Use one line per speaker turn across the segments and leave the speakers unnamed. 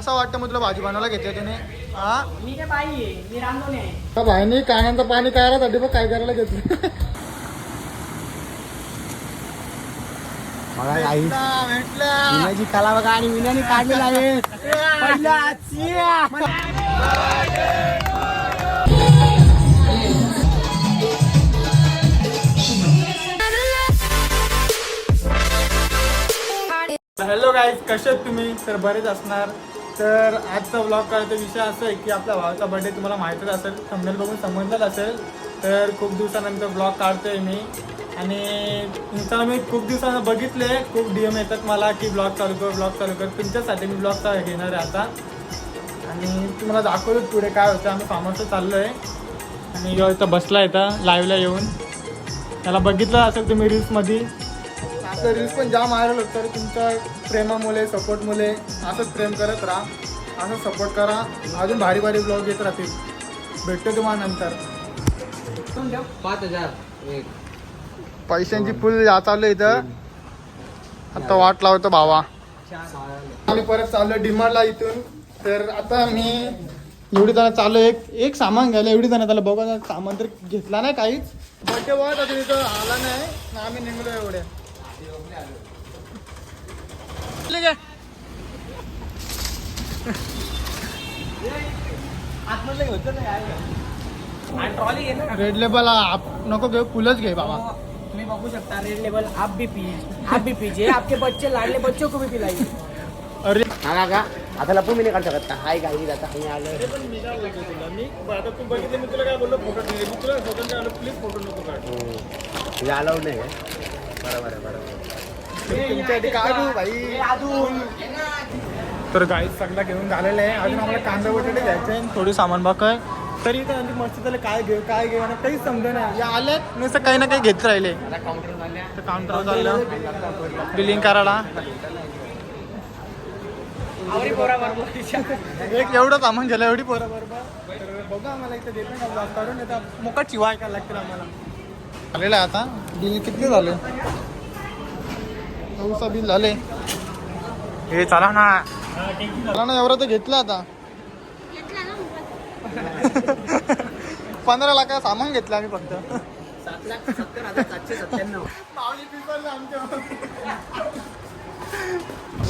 कसा वाटतं मग तुला भाजी बनवायला घेतली तुम्ही? हा?
मी काय बाई आहे मी रांधून आहे.
त्या भाईने कानांचं पाणी करायसाठी बघ काय करायला घेतलं.
बघा आई कला बघा आणि विण्याने काढलेला आहे. पहिला चिया.
हॅलो गाईज कसे आहेत तुम्ही? तर बरेच असणार. तर आजचा ब्लॉग करायचा विषय असा आहे की आपल्या भावाचा बर्थडे तुम्हाला माहीतच असेल थंबनेल बघून समजलेलं असेल. तर खूप दिवसानंतर ब्लॉग काढतोय मी. आणि इंस्टाला मी खूप दिवसानं बघितले खूप डी एम येतात मला की ब्लॉग चालू कर ब्लॉग चालू कर. तुमच्यासाठी मी ब्लॉग घेणार आहे आता. आणि तुम्हाला दाखवलं पुढे काय होतं. आम्ही फार्मसचं चाललो आहे आणि इथं बसला इथं लाईव्हला येऊन. त्याला बघितलं असेल तुम्ही रील्समध्ये आपलं रील्स पण जाम व्हायरल होत तर तुमच्या प्रेमामुळे सपोर्टमुळे असंच प्रेम करत राहा असं सपोर्ट करा. अजून भारी भारी ब्लॉग येत राहतील. भेटतो तुम्हाला नंतर.
पाच हजार.
पैशांची फुल या चालू इथं. आता वाट लावतो भावा. आम्ही परत चाललो डिमांडला इथून. तर आता मी एवढी जण चालू एक एक सामान घ्यायला एवढी जण त्याला बघा सामान तर घेतला नाही काहीच. बड्डे अजून इथं आला नाही. आम्ही निघलो एवढ्या.
ट्रॉली आहे ना
रेड लेबल नको घेऊ फुलच घे बाबा.
तुम्ही बघू शकता रेड लेवल आप भी पी आप भी पीजिए. आपके बच्चे लाडले बच्चों को भी पिलाइए.
अरे.
हा का आता लपून मी नाही. काढू शकत हाय गाई आता मी आलं
मी काय बोलतो तुला? मी आता तू बघितलं मी तुला काय बोललो? फोटो मी तुला आलो प्लीज फोटो नको काढ.
अलाउड नाही बरोबर आहे बरोबर
तुमच्यासाठी काढू भाई तर गाई सगळा घेऊन झालेलं आहे. अजून आम्हाला कांदा बटाटे घ्यायचे आहे थोडी सामान बाक आहे. तरी तर आमची मस्त त्याला काय घेऊ काय घेऊ आणि काहीच समज नाही. या आल्यात नुसतं काही ना काही घेत राहिले.
काउंटर
तर काउंटरवर चाललं. बिलिंग करायला. एक एवढं सामान झालं एवढी पोरं बरोबर. तर बघू आम्हाला इथं देत नाही काढून चिवा ऐकायला लागतील आम्हाला. झालेलं आहे आता. बिल किती झाले? नऊसा बिल झाले. हे चला ना. चला ना एवढं तर घेतलं आता. पंधरा लाख सामान घेतलं आम्ही फक्त.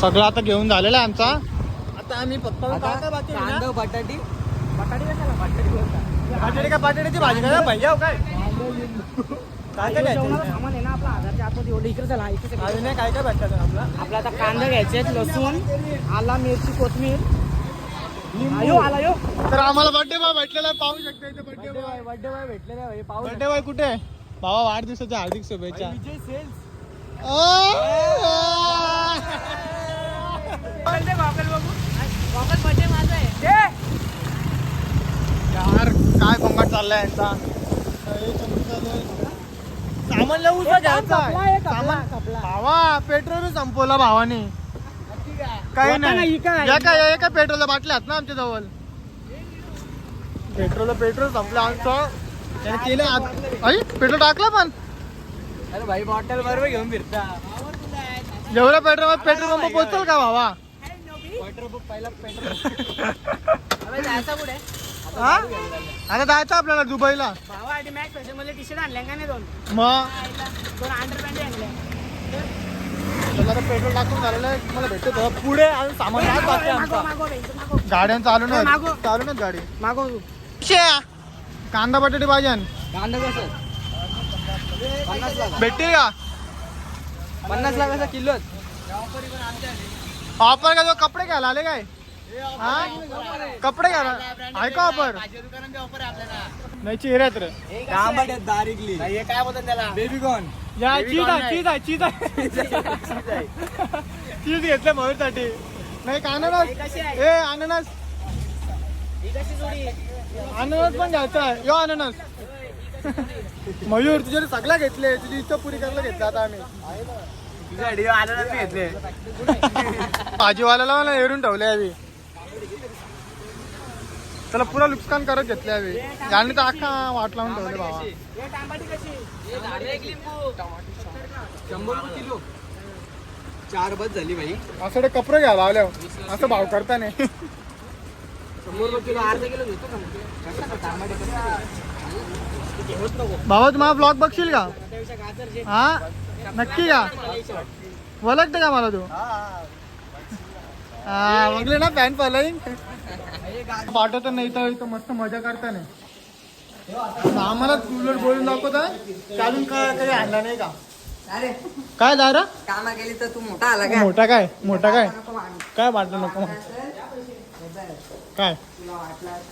सगळं आता घेऊन झालेलं आहे आमचा. आता आम्ही फक्त
बटाटी.
बटाटी कशाला? बटाटी
का बटाट्याची भाजी काय भैया हो काय? काय काय
जेवणाचं
घ्यायचं
सामान आहे ना आपला आतमध्ये एवढं इकडे चला इकडे चला.
अजून काय काय भेटतात आपला?
आपला आता कांदा घ्यायचे लसूण आला मिरची कोथमीर. आला यो
तर आम्हाला बर्थडे बॉय भेटलेला आहे, पाहू शकता इथे बर्थडे बॉय
बर्थडे बॉय भेटले नाही पाऊस
बर्थडे बॉय कुठे आहे? भावा वाढदिवसाच्या हार्दिक शुभेच्छा.
विजय सेल्स. बर्थडे माझा आहे.
यार काय पंकट चाललाय यांचा. सामान
कपला,
सामान
कपला.
भावा पेट्रोल संपवला भावाने. काही नाही? या काय काय पेट्रोलच्या बाटल्या आहेत ना आमच्या जवळ पेट्रोल पेट्रोल संपलं आमचं. त्याने केलं पेट्रोल टाकलं पण?
अरे भाई बॉटल बरोबर घेऊन फिरता.
एवढं पेट्रोल पेट्रोल पंप पोहोचल का भावा?
पहिला पेट्रोल. अबे जायचा कुठे?
हा? आता जायचं आपल्याला दुबईला.
भावा आधी मॅच फॅशनमध्ये टी शर्ट आणल्या का नाही दोन?
मग
दोन आणल्या.
त्याला पेट्रोल टाकून झालेलं आहे. मला भेटतो तेव्हा. पुढे अजून सामान काय बाकी आहे
मागो
आमचा
मागो भेटतो, मागो
गाड्या चालू
मागो.
नाही चालू नाही गाडी.
मागो.
कांदा बटाटे भाजन
कांदा कसं? पन्नास लाख.
भेटतील का?
पन्नास लाखाचा किलो
ऑफर का तो कपडे घ्यायला आले काय? हा? कपडे घ्यायला आहे का ऑफर नाही चेहऱ्यात रे.
दारिकली
हे काय बोलतात त्याला?
बेबी कॉर्न
या चीज आहे चीज आहे चीज आहे. चीज घेतलं भाऊसाठी. नाही का अननस.
हे?
ए अननस.
कशी जोडी?
अननस पण घ्यायचा आहे. यो अननस. मयूर तुझ्या सगळ्या घेतले तुझी इच्छा पुरी करायला घेतला आता आम्ही. भाजीवाल्याला मला हेरून ठेवले हवी त्याला पुरा नुकसान करत घेतले हवे याने तर अख्खा वाट लावून ठेवले बाबा.
चार बस झाली बाई
असं कपडे घ्या लावल्या. असं भाव करता नाही. भावा तुम्हाला ब्लॉग बघशील का? हा? नक्की का ओळखते का मला तू? हा बघले ना पॅन्ट फॉलोईंग पाठवत नाही तर इथं मस्त मजा करता नाही. आम्हाला उलट बोलून दाखवता चालून काय काही आणला नाही का? काय दारा
कामा गेली तर तू मोठा आला का?
मोठा काय? मोठा काय? काय वाटलं नको? काय?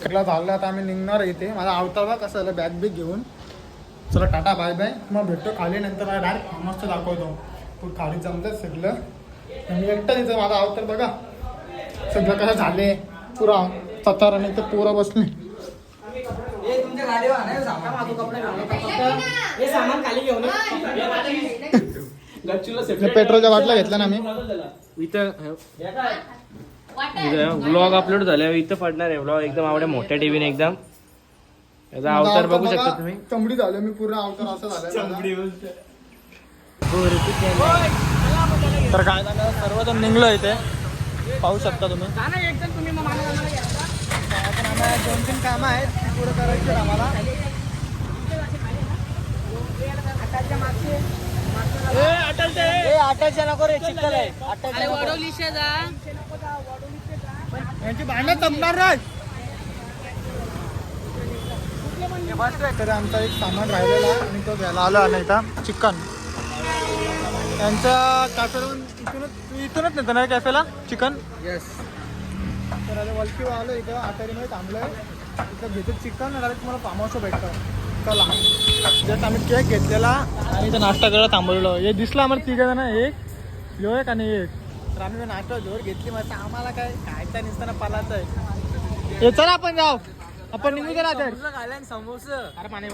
सगळं झालं आता आम्ही निघणार आहे इथे. माझा अवतार बा कसं झालं बॅग बिग घेऊन. चला टाटा बाय बाय मग भेटतो खाली नंतर डायरेक्ट मस्त दाखवतो. तू खाली जमतं सगळं. मी एकटा तिथं माझा अवतार बघा. सगळं कसं झाले पुरा सतार आणि तर पुरा बसले. पेट्रोलच्या बाटल्या घेतल्या ना. आम्ही.
इथं ब्लॉग अपलोड झाल्यावर इथं पडणार आहे ब्लॉग एकदम आवड्या मोठ्या टीव्हीने एकदम. याचा अवतार बघू
बघा,
शकता तुम्ही.
चमडी झालं मी पूर्ण अवतार असं झालं तर काय झालं? सर्वजण निघलो इथे. पाहू शकता तुम्ही. दोन तीन कामं आहेत ती पुढे करायची आम्हाला नको. रे आहे यांची भांडणं जमणार नाही. तर आमचा एक सामान राहिलेला आणि तो घ्यायला आलो आणि इथं. चिकन. त्यांच्या कॅफेवरून इथूनच तू इथूनच नेतो ना कॅफेला? चिकन?
येस
तर आले वलकी आलो इथं आटारीमध्ये थांबलोय. इथं घेतो चिकन आणि तुम्हाला फार्म हाऊस भेटतं. चला. जस्ट आम्ही केक घेतलेला आणि इथं नाश्ता करायला थांबवलेलो. हे दिसलं आम्हाला तिघ जण एक यो एक आणि एक. तर आम्ही नाश्ता जोर घेतली मग आता आम्हाला काय खायचा नसताना पालाचं आहे. हे चला आपण जाऊ. आपण निघू
खाल्ल्यान समोसा
अरे पाणी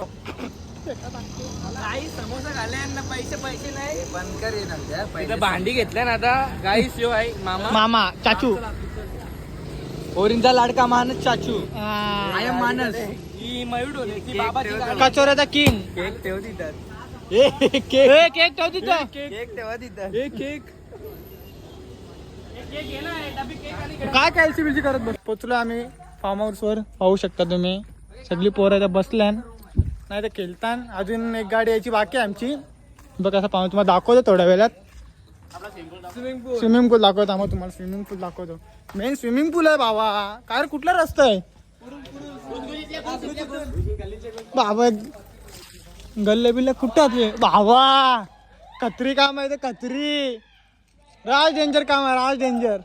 काही समोसा पैसे पैसे नाही.
भांडी घेतल्या ना आता. गाई शिव आहे. मामा.
मामा चाचू.
ओरिंचा लाडका मानस चाचू.
आय
मानस.
ही मयूर ती.
कचोऱ्याचा किंग
केक ठेव तिथं
ए केक. केक ठेव तिथं
केक. ठेवा
ए केक. काय बिल्सी करत बस पोचलो आम्ही. फार्म हाऊस वर पाहू शकता तुम्ही. सगळी पोरं बसल्यान नाही तर खेळतान अजून एक गाडी यायची बाकी आहे आमची. बघ असं पाहून तुम्हाला दाखवतो थोड्या वेळात.
स्विमिंग पूल
स्विमिंग पूल दाखवतो आम्हाला तुम्हाला स्विमिंग पूल दाखवतो. मेन स्विमिंग पूल आहे बाबा काय रे, कुठला रस्ता आहे? बाबा गल्ले बिल्ले कुठं आहेत हे? बाबा कत्री काम आहे ते कत्री. राज डेंजर काम आहे राज डेंजर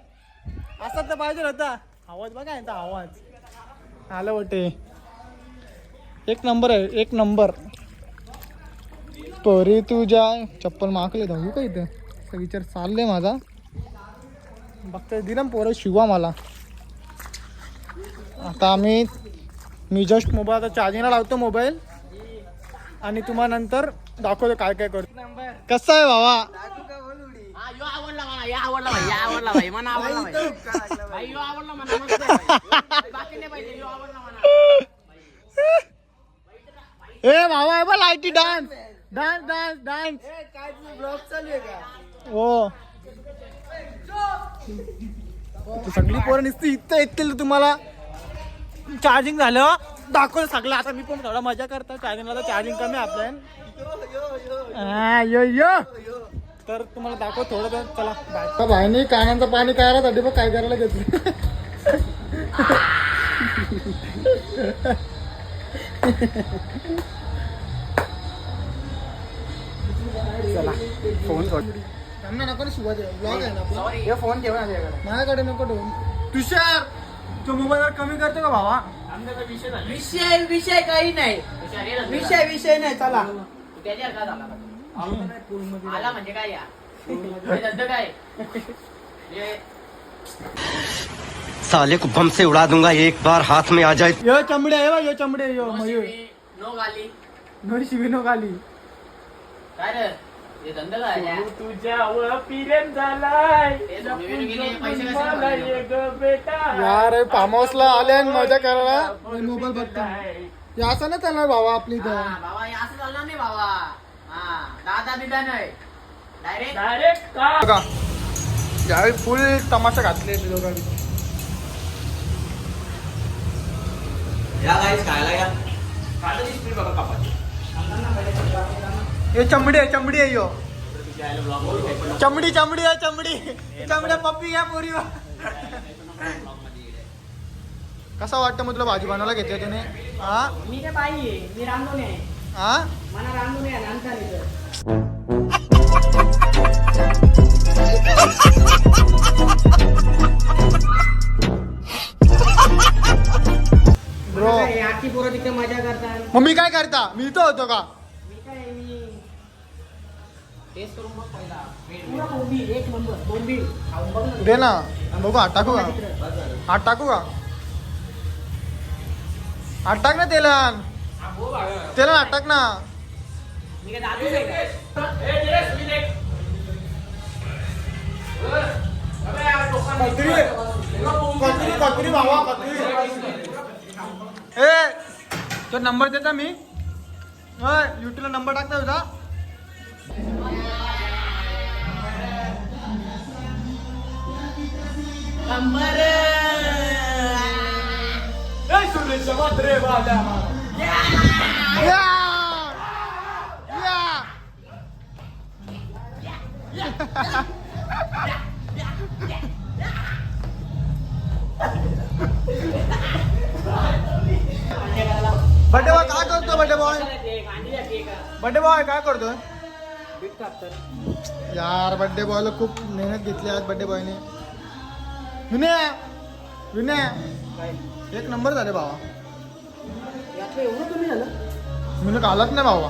असं तर पाहिजे होता. आवाज बघा आवाज. आलं वाटे. एक नंबर आहे एक नंबर. पोरी तुझ्या चप्पल माकले धावू का इथं? असा विचार चाललाय माझा. बघता दिलं ना पोरं शिवा मला. आता आम्ही मी जस्ट मोबाईल आता चार्जिंगला लावतो मोबाईल आणि तुम्हाला नंतर दाखवतो काय काय करतो. कसं आहे बाबा
आवडला मला या आवडला भाई या आवडला भाई मला आवडला भाई भाई यो आवडला मला. मस्त आहे भाई. बाकी नाही पाहिजे यो आवडला मला.
ए बाबा आहे बा लाईटी डान्स. Dance dance dance.
काय तुझं ब्लॉग चालू आहे का?
हो. तू सगळी पोरं नुसती इथं येतील तुम्हाला. चार्जिंग झालं दाखवलं सगळं. आता मी पण थोडा मजा करतो चार्जिंगला चार्जिंग कमी आहे आपल्या हा, यो यो. तर तुम्हाला दाखव थोडं तर चला बाय भाईने कानांचं पाणी करायसाठी बघ काय करायला घेतलं?
फोन
त्यांना नको ना शिवाय ब्लॉग आहे ना आपला.
हे फोन ठेव ना
माझ्याकडे नको ठेवून. तुषार तो मोबाईल कमी करतो का भावा?
विषय विषय काही नाही. विषय विषय नाही चला?
आला म्हणजे काय या? हे काय? हे
साले को बम से उड़ा दूंगा एक बार हाथ में आ जाए।
यो चमडे आहे बा यो चमडे यो
नो
मयूर।
नो गाली
नो शिवी नो गाली
काय रे? हे धंदा काय या?
तुझ्यावर पिरेन झालाय.
हे जो नवीन गेले, पैसे कसे कमवायचे?
बेटा
यार फार्म हाऊसला आले आणि मजा करायला? मोबाईल बघता. हे असं ना चालणार भावा आपली
हा, बाबा हे असं चालणार नाही बाबा हा दादा बिदा नाही. डायरेक्ट
डायरेक्ट का?
बघा. यावेळी फुल तमाशा घातले ते
या कापाची
हे, चमडी चमडी आहे यो। चमडी चमडी आहे चमडी। चमड्या पप्पी घ्या पोरी कसा वाटतं मग तुला भाजी बनवायला घेते तुम्ही हा?
मी मी
हा. ब्रो
पोरं तिथे मजा करतात.
मग मी काय करता? मी इथं होतो का?
मी काय मी
टेस्ट करून बघ पहिला
पुरा बोंबील एक नंबर बोंबील खाऊन बघ ना.
दे ना. बघू हात टाकू का. हात टाकू का? हात टाक ना तेलन. तेलन हात टाक ना.
मी काय दादूच आहे का?
ए तो नंबर देता मी युट्यूबला नंबर टाकता तुझा
नंबर
या! या! बड्डे बॉय काय करतो बड्डे बॉय बड्डे बॉय काय करतोय? यार बड्डे बॉयला खूप मेहनत घेतली आज बड्डे बॉयने विनय विनय. एक नंबर झाले भावा.
यातलं एवढं कमी झालं
मी घालत नाही भावा.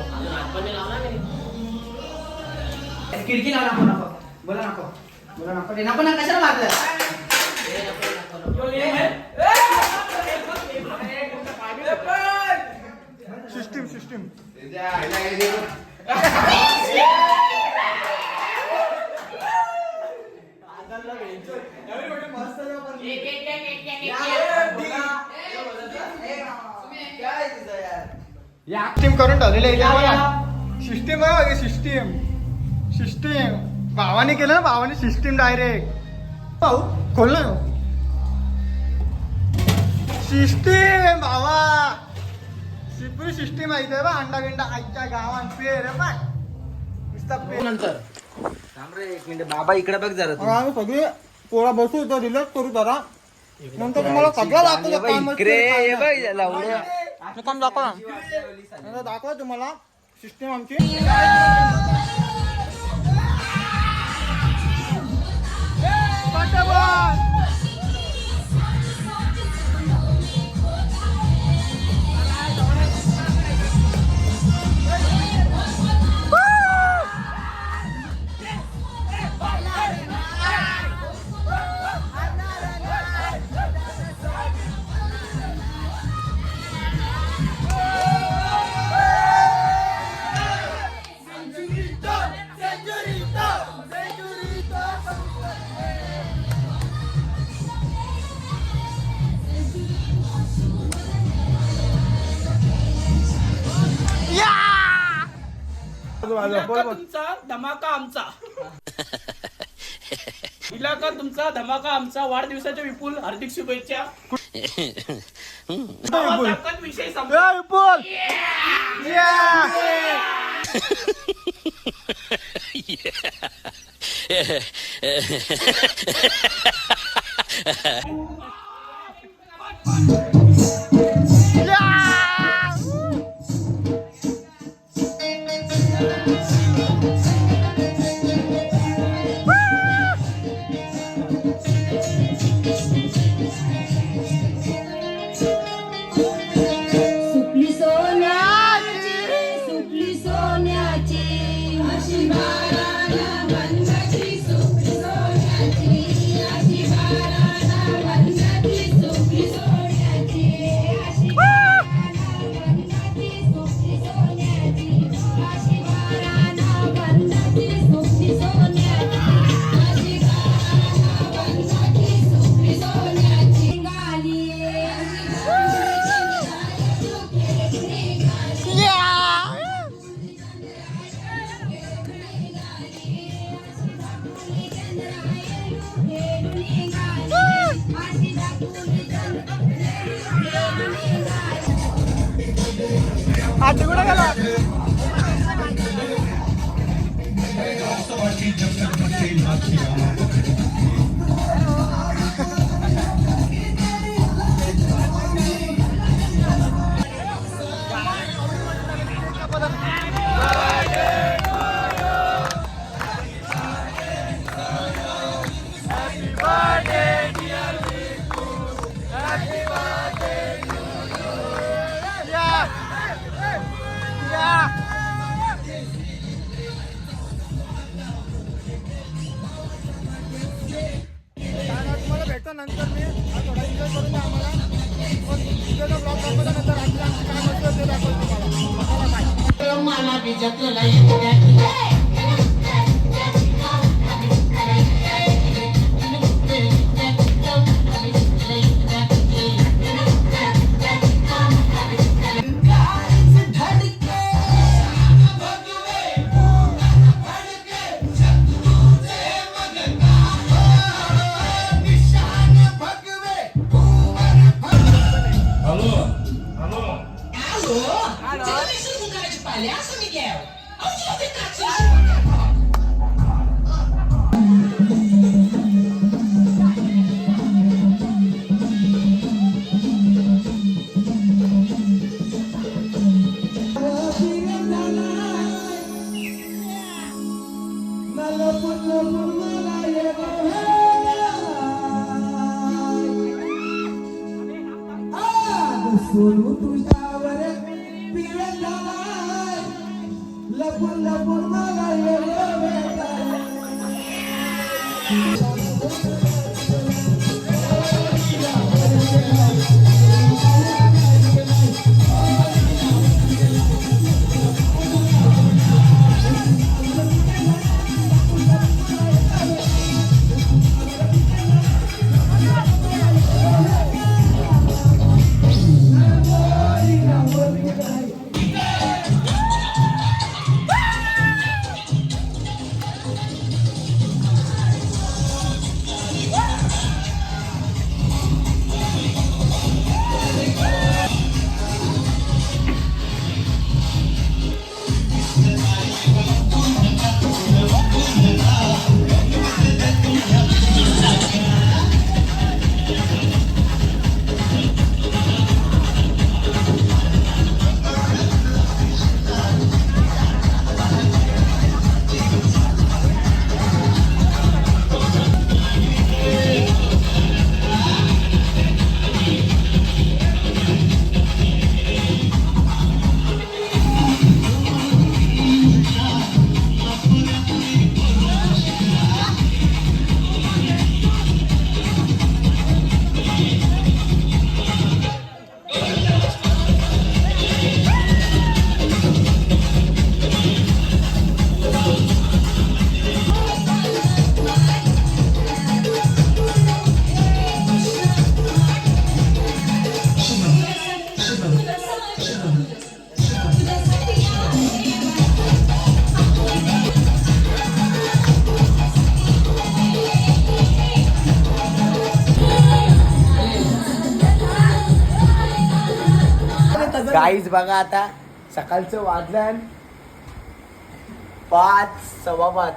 खिडकी लावा नको नको. बोला नको. बोला नको. ते नको ना कशाला मारलं
सिस्टीम सिस्टीम सिस्टीम करून ठेवलेलं आहे सिस्टीम आहे सिस्टीम सिस्टीम भावाने केलं ना भावाने सिस्टीम डायरेक्ट भाऊ खोल ना. सिस्टीम भावा. सिपुरी सिस्टीम आहे बा अंडा बिंडा आईच्या गावात पेर आहे बा नुसता पेर.
नंतर. थांब रे एक मिनिट. बाबा इकडे बघ जरा
मग आम्ही सगळे पोळा बसू इथं रिलॅक्स करू जरा. नंतर तुम्हाला सगळं दाखवतो काय नाही. हे काम दाखव. ना नंतर दाखवा तुम्हाला सिस्टीम आमची.
इलाका तुमचा धमाका आमचा. इलाका तुमचा धमाका आमचा. वाढदिवसाच्या विपुल हार्दिक शुभेच्छा. ताकद विषय संपला.
ए, Vipul! तुम्हाला Thank you.
Guys बघा आता. सकाळचं वाजलं. पाच सव्वा पाच.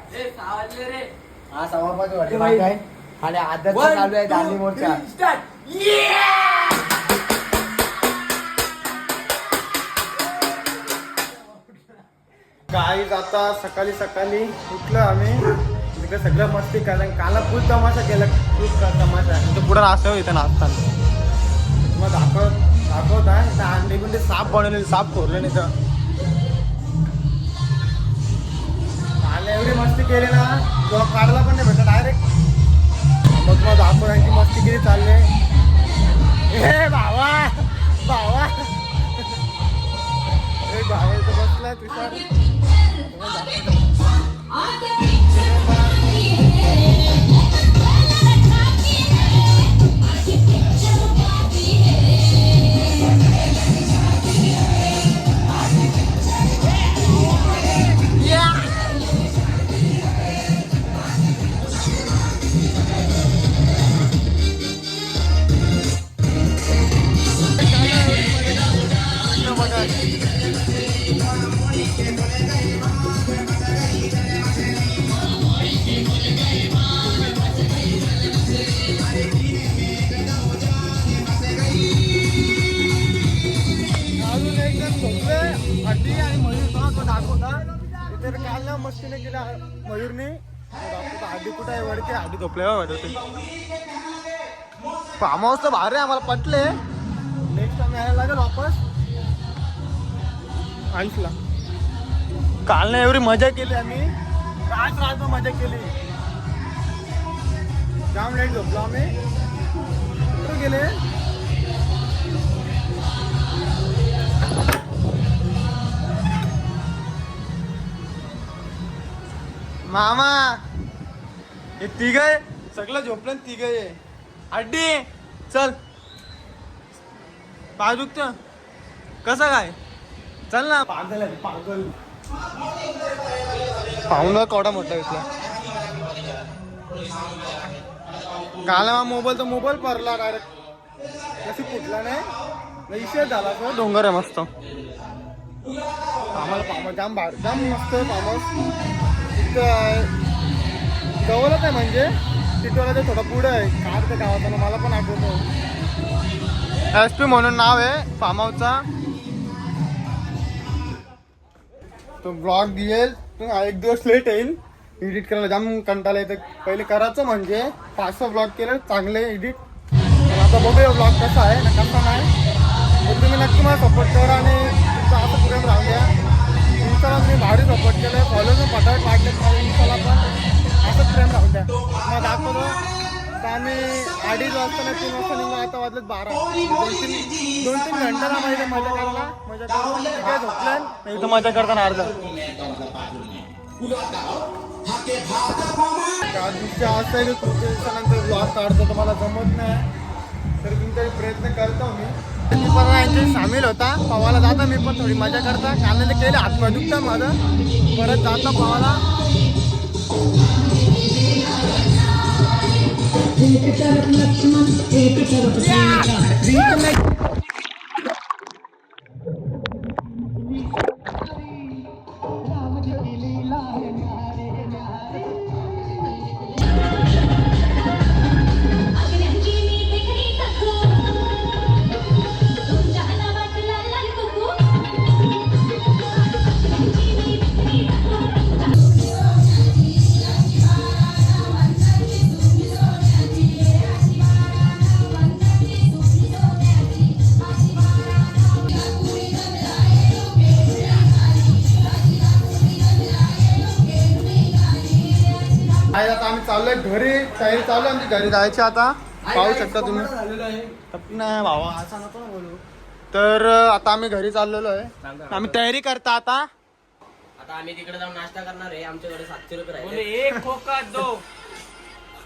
हा सव्वा पाच माहीत आहे आणि आदर चालू आहे दांडी मोर्चा.
गाईज आता सकाळी सकाळी उठलो आम्ही. तिकडे सगळं मस्ती कारण काला फुल तमाशा केला. खूप तमाशा. तो पुढे नाचतो इथं नाचताना. मग दाखव. दाखवत आहे. त्या अंडे बिंडे साप बनवले साप खोरले नाही तर एवढी मस्ती केली ना तो काढला पण नाही भेटत डायरेक्ट मग मग दाखवायची मस्ती केली चालले. हे भावा भावा. ए भावा बसलाय तुषार भारी आहे आम्हाला पटले. नेक्स्ट टाइम यायला लागेल वापस. आईसला काल नाही एवढी मजा केली आम्ही. रात रात मजा केली. जाम लेट झोपलो आम्ही. कुठं गेले? मामा हे तिघ आहे. सगळं झोपलं तिघ आहे. अड्डी चल. पाय दुखत कसं काय? चल ना. पागल आहे पागल. पाहुणा केवढा मोठा घेतला काला मोबाईल तर मोबाईल पडला डायरेक्ट कशी फुटला नाही? विषय झाला तो. डोंगर आहे मस्त. आम्हाला पामा जाम बार जाम मस्त आहे पामस. तिथं जवळच आहे म्हणजे. तिथं ते थोडं पुढं आहे. कार ते गावात मला पण आठवतो. एस पी म्हणून नाव आहे फार्म हाऊसचा तो ब्लॉग येईल तो एक दिवस लेट येईल. एडिट करायला जाम कंटाळा येतं पहिले करायचं म्हणजे पाच सहा ब्लॉग केलं चांगले एडिट पण आता बघूया ब्लॉग कसा आहे ना कसा नाही. तर तुम्ही नक्की मला सपोर्ट करा आणि तुमचा असं प्रेम राहू द्या इंस्टाला तुम्ही भारी सपोर्ट केलं फॉलो पटाट लागले इंस्टाला पण. असंच प्रेम राहून द्या. मग दाखवतो. तर आम्ही अडीच वाजता नाही तीन वाजता निघून आता वाजलेत बारा. दोन तीन दोन तीन घंटा माहिती मजा करायला. मजा करायला काय झोपलं नाही तर मजा करताना अर्धा. दुसऱ्या दिवशी असं आहे की खूप दिवसानंतर ब्लॉग काढतो तर मला जमत नाही. तर तुमचा प्रयत्न करतो हो मी. मी पण यांच्यात सामील होता. पवाला जाता मी पण थोडी मजा करता. कारण ते केले हात दुखतं माझं. परत जाता पवाला
एक तरफ लक्ष्मण एक तरफ सीता
तयारी चालू आहे आमची घरी. जायची आता. पाहू शकता तुम्ही. नाही भावा तर आता आम्ही घरी चाललेलो आहे. आम्ही तयारी करता आता.
आता आम्ही तिकडे जाऊन नाश्ता करणार आहे. आमच्याकडे सातशे रुपये राहिले.
एक खोका दो.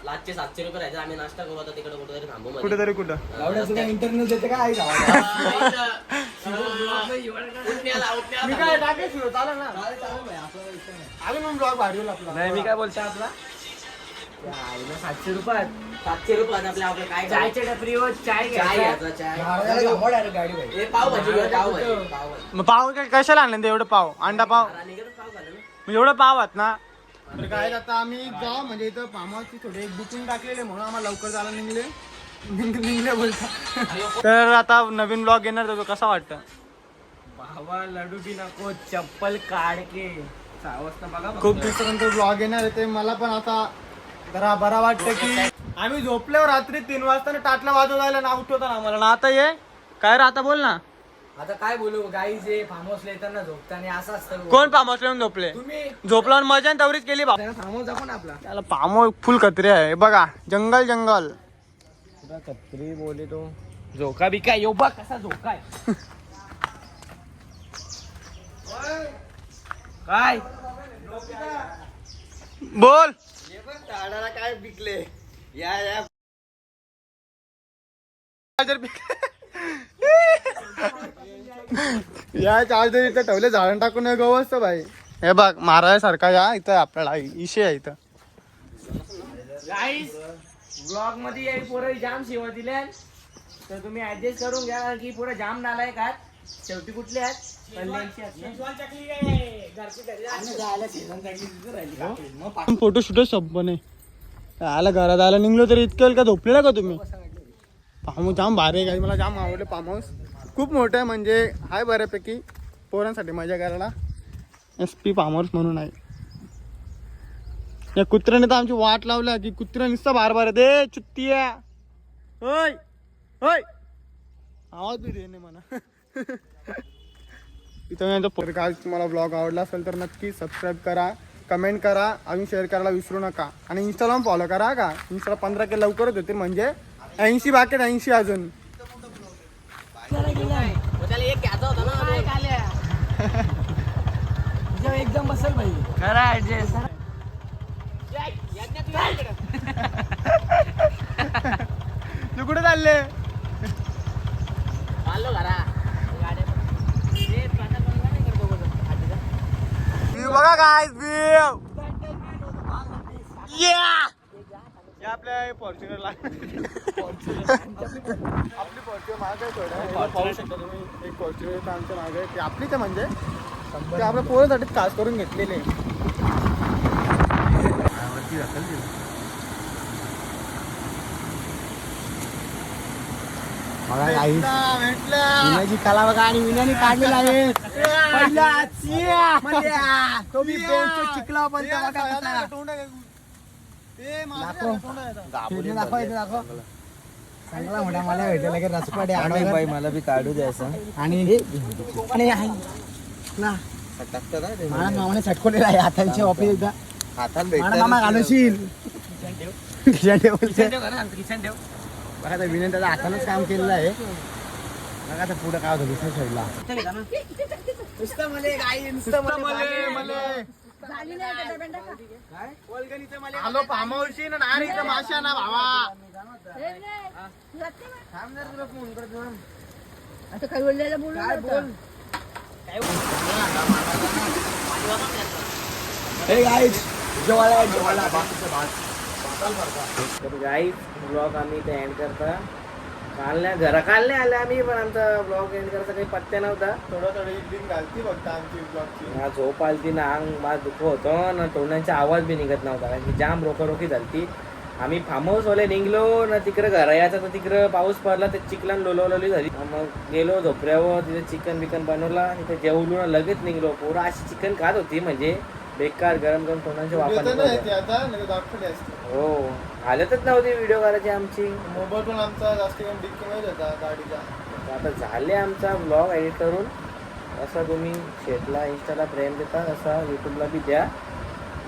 लाचचे सातशे रुपये राहायचे आम्ही नाश्ता करू आता तिकडे कुठेतरी थांबू मध्ये.
कुठेतरी कुठं?
देते
हा,
मी. काय ब्लॉग भारी
नाही. मी काय बोलतो आपला?
सातशे रुपयात
सातशे रुपयात आपल्या आपलं काय
चायच्या टपरीवर चाय घ्यायचा.
घ्यायचा पावभाजी
मग पाव काय कशाला आणलं ते एवढं पाव? अंडा पाव?
आणि निघतच पाव झालं ना.
एवढं पाव आहेत ना? तर काय आता आम्ही जाऊ म्हणजे इथं फार्महाऊसची थोडी एक बुकिंग टाकलेली म्हणून आम्हाला लवकर जायला निघले. निघ- निघले बोलता. तर आता नवीन ब्लॉग येणार तर कसा वाटतं?
भावा लडू बी नको चप्पल काढ के. सहा वाजता बघा
खूप दिवसानंतर ब्लॉग येणार आहे ते मला पण आता जरा बरा वाटतं की आम्ही झोपल्यावर रात्री तीन वाजता ना टाटला वाजवायला ना उठवता ना आम्हाला. ना आता ये. काय रे आता बोल ना.
आता काय बोलू? गाई जे फार्म हाऊसला येताना झोपताना असं असतं
कोण येऊन झोपले?
तुम्ही
झोपल्यावर मजा आणि तेवढीच केली बाबा
फार्म हाऊस आपण आपला.
त्याला फार्म फुल कत्रे आहे. बघा जंगल जंगल.
कत्री बोले तो? झोका बी काय? बघ कसा झोका आहे. काय
बोल.
काय पिकले? या या.
चार्जर या चार्जर इथं ठेवले झाडण टाकून गवस्त भाई. हे बघ महाराजासारखा या इथं आपल्याला इशे आहे इथं.
ब्लॉगमध्ये या पोरं जाम सेवा दिल्या तर तुम्ही ऍडजस्ट करून घ्या की पुढे जाम नालाय का? शेवटी कुठले आहेत? कल्याणची आहेत.
फोटो शूट संपणे आला घरात आला निघलो तरी इतकं वेळ का? झोपलेला का तुम्ही? फार्म जाम भारी आहे मला जाम आवडले फार्म हाऊस खूप मोठं आहे म्हणजे आहे बऱ्यापैकी पोरांसाठी मजा करायला. एस पी फार्म हाऊस म्हणून आहे. या कुत्र्याने तर आमची वाट लावल्या की कुत्रा नुसता बार बार दे चुत्तिया होय होय. आवाज बी दे नाही म्हणा इथं काल तुम्हाला ब्लॉग आवडला असेल तर नक्की सबस्क्राईब करा कमेंट करा अजून शेअर करायला विसरू नका. आणि इंस्टाला फॉलो करा का? इंस्टाला पंधरा के लवकरच होते म्हणजे ऐंशी बाकी ऐंशी अजून.
एकदम बसल भाई
खरा ऍडजस्ट
तू कुठे चालले
चाललो घरा गाड्या हे प्रसाद बनला नाही करतो बघ आजीचा.
व्ह्यू बघा काय व्ह्यू आपल्या फॉर्च्युनरला आपली फॉर्च्युनर माग आहे थोडं याला पाहू शकता तुम्ही एक फॉर्च्युनर आमच्या मागे आहे. ती आपलीच आहे म्हणजे. ते आपल्या पोरासाठी खास करून घेतलेले.
कला. बघा आणि विनयाने काढलेला आहे. पहिला चिया. मल्या. तो मी बेंचवर चिकला पण तो बघा कसा. दाखव. इथे दाखव इथे दाखव. चांगला मोठा मला भेटला की रसपाटे आडवगर.
मला बी काढू द्यायचं
आणि आणि आहे ना. मला मामाने सटकवलेला आहे हातांची ऑफिस एकदा मला मामा घालवशील. बोलते. बघा आता विनय त्याचा हातानंच काम केलेलं आहे. बघा आता पुढे काय होतं दुसऱ्या साईडला मले मले
आलो फार्महाऊसशी ना नारी माशा ना भावा.
आता काय बोललेलं बोलू बोल
हे गाईज जेवायला जेवायला
तर गाईज ब्लॉग आम्ही ते एंड करता. काल नाही घरा काल नाही आले आम्ही पण आमचा ब्लॉग एंड करता काही पत्त्या नव्हता
थोडं थोडं एक दिन घालती फक्त आमची ब्लॉगची
झोप आलती ना अंग माझ दुःख होतं ना तोंडांचा आवाज बी निघत नव्हता. कारण की जाम रोखारोखी झालती. आम्ही फार्म हाऊसवाले निघलो ना तिकडं घरा यायचं तर तिकडं पाऊस पडला तर चिकलन लोलवली झाली. मग गेलो झोपऱ्यावर तिथे चिकन बिकन बनवला तिथे जेवलो ना लगेच निघलो. पोरं अशी चिकन खात होती म्हणजे बेकार गरम गरम तोंडांचे वापर हो हालतच नव्हती व्हिडिओ करायची आमची.
मोबाईल पण आमचा जास्त गाडीचा.
आता झाले आमचा ब्लॉग एडिट करून. असा तुम्ही शेटला इंस्टाला प्रेम देता असा यूट्यूबला बी द्या.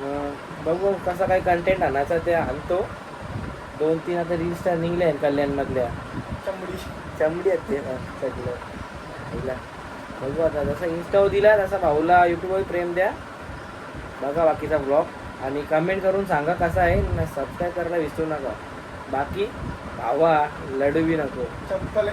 बघू कसा काही कंटेंट आणायचा ते आणतो. दोन तीन आता रील स्टार निघले आहेत कल्याणमधल्या.
चमडी.
चमडी आहेत ते सगळं. बघू आता जसा इंस्टावर दिला तसा भाऊला यूट्यूबवर प्रेम द्या. बघा बाकीचा ब्लॉग आणि कमेंट करून सांगा कसा आहे. न सबस्क्राईब करायला विसरू नका. बाकी भावा लढवी नको.
चप्पल